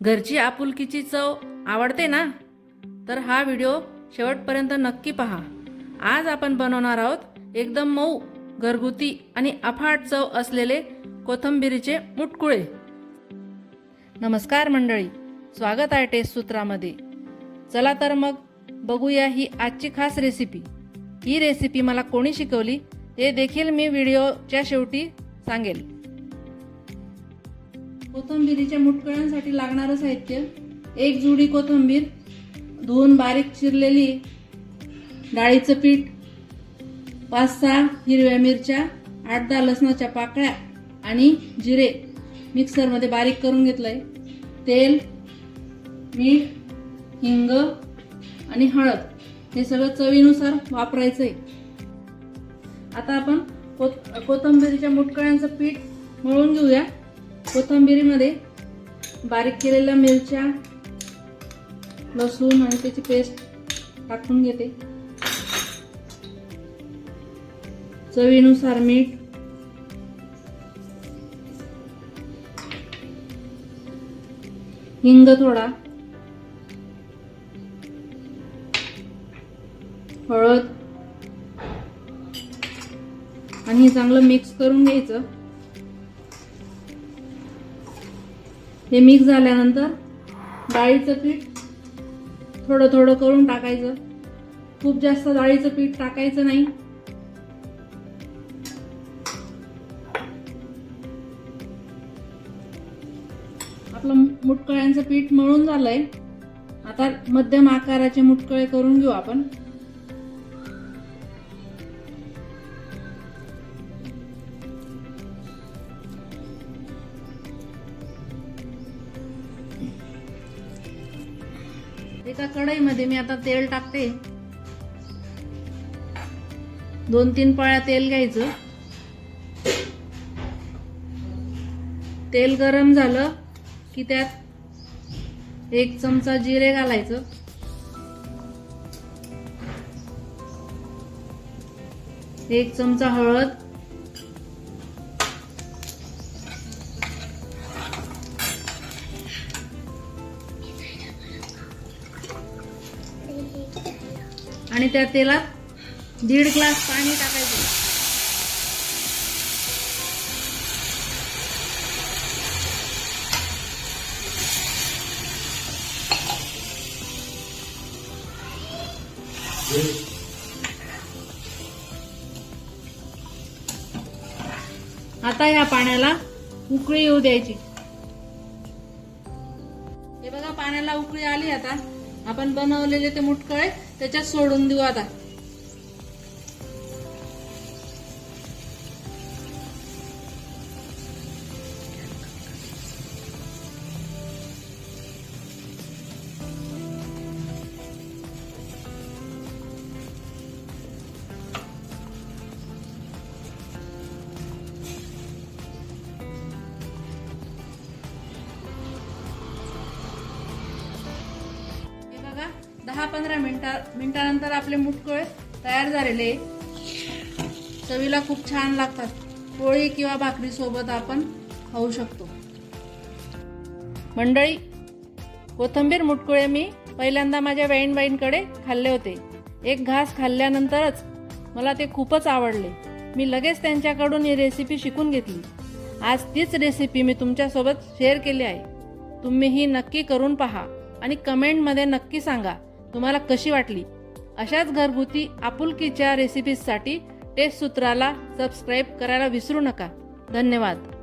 घरची आपुलकीची चव आवडते ना? तर हा व्हिडिओ शेवटपर्यंत नक्की पहा. आज आपण बनवणार आहोत एकदम मऊ घरगुती आणि अफाट चव असलेले कोथंबिरीचे मुटकुळे. नमस्कार मंडळी स्वागत आहे टेस्ट सूत्रामध्ये. चला तर मग बघूया ही आजची खास रेसिपी ही रेसिपी मला कोणी शिकवली ते देखील मी व्हिडिओच्या शेवटी सांगेल. कोथिंबिरीच्या मुटकळ्यांसाठी लागणारं साहित्य एक जुडी कोथिंबीर धुवून बारीक चिरलेली डाळीचं पीठ पाच सहा हिरव्या मिरच्या आठ दहा लसणाच्या पाकळ्या आणि जिरे मिक्सरमध्ये बारीक करून घेतलंय. तेल मीठ हिंग आणि हळद हे सगळं चवीनुसार वापरायचंय. आता आपण कोथ कोथिंबिरीच्या मुटकळ्यांचं पीठ मळून घेऊया. कोथिंबीरीमध्ये बारीक केलेल्या मिरच्या लसूण आणि त्याची पेस्ट टाकून घेते. चवीनुसार मीठ. हिंग थोडा. हळद. आणि हे चांगलं मिक्स करून घ्यायचं. हे मिक्स झाल्यानंतर डाळीचं पीठ थोडं थोडं करून टाकायचं. खूप जास्त डाळीचं पीठ टाकायचं नाही. आपलं मुटकळ्यांचं पीठ मळून झालंय. आता मध्यम आकाराचे मुटकळे करून घेऊ आपण. एका कढईमध्ये मी आता तेल टाकते. दोन तीन पळ्या तेल घ्यायचं. तेल गरम झालं की त्यात एक चमचा जिरे घालायचं. एक चमचा हळद. आणि त्या तेलात दीड ग्लास पाणी टाकायचं. आता ह्या पाण्याला उकळी येऊ द्यायची. हे बघा पाण्याला उकळी आली आता. आपण बनवलेले ते मुटकळे त्याच्यात सोडून देऊ आता. दहा पंधरा मिनटा मिनटानंतर आपले मुटकुळे तयार झालेले. चवीला खूप छान लागतात. पोळी किंवा भाकरीसोबत आपण खाऊ शकतो. मंडळी कोथंबीर मुटकुळे मी पहिल्यांदा माझ्या बहीणबाईंकडे खाल्ले होते. एक घास खाल्ल्यानंतरच मला ते खूपच आवडले. मी लगेच त्यांच्याकडून ही रेसिपी शिकून घेतली. आज तीच रेसिपी मी तुमच्यासोबत शेअर केली आहे. तुम्ही ही नक्की करून पहा आणि कमेंटमध्ये नक्की सांगा. तुम्हाला कशी वाटली? अशाच घरगुती आपुलकीच्या रेसिपीजसाठी टेस्ट सूत्राला सबस्क्राईब करायला विसरू नका. धन्यवाद.